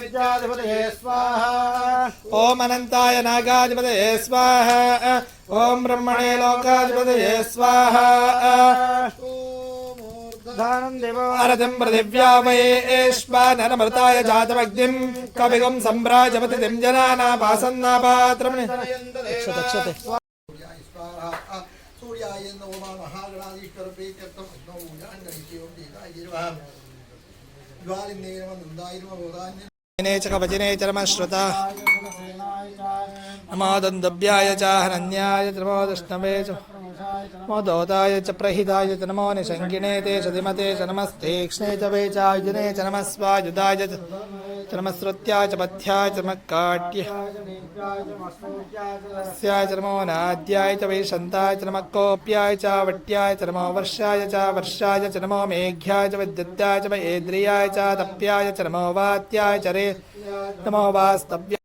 विद्याधिपतये स्वाहा। ॐ अनन्ताय नागाधिपतये स्वाहा। ॐ ब्रह्मणे लोकाधिपतये स्वाहा। अरथं पृथिव्या वयेष्वानरमृताय जातमग्निं कविगं सम्राजपतिं जनानापासन्नापात्रम् दक्षते सूर्याय नमो गोदान्य च कवचने च नमः श्रुता नमो दन्दव्याय च हनन्याय च नमो दृष्णवे च नमो दोताय च प्रहिताय च नमो निषङ्गिणे ते सतिमते च नमस्तेक्ष्णे च वेचायुजने च नमः स्वायुधाय च च नमः श्रुत्याय च पथ्याय च चर्मो नाद्याय च वैशन्ताय च नमः कोप्याय च वट्याय च वर्षाय च वर्षाय च नमो मेघ्याय च विद्युत्याय च वैद्रियाय च तप्याय वात्याय चरे नमो वास्तव्य।